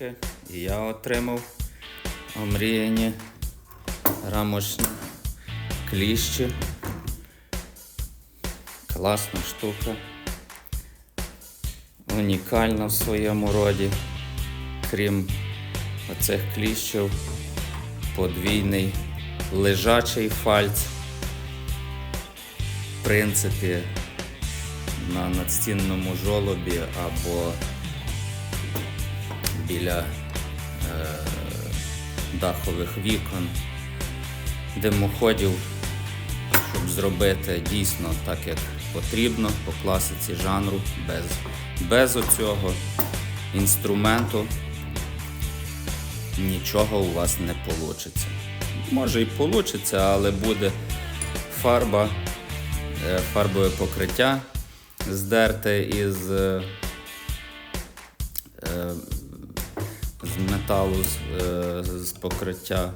рамочки. І я отримав омріяні рамочні кліщі. Класна штука. Унікальна в своєму роді. Крім оцих кліщів, подвійний лежачий фальц. В принципі, на надстінному жолобі або біля е, дахових вікон, димоходів, щоб зробити дійсно так, як потрібно по класиці жанру, без, без оцього інструменту нічого у вас не вийде. Може і вийде, але буде фарба, е, фарбове покриття здерте із, е, з металу з, е, з покриття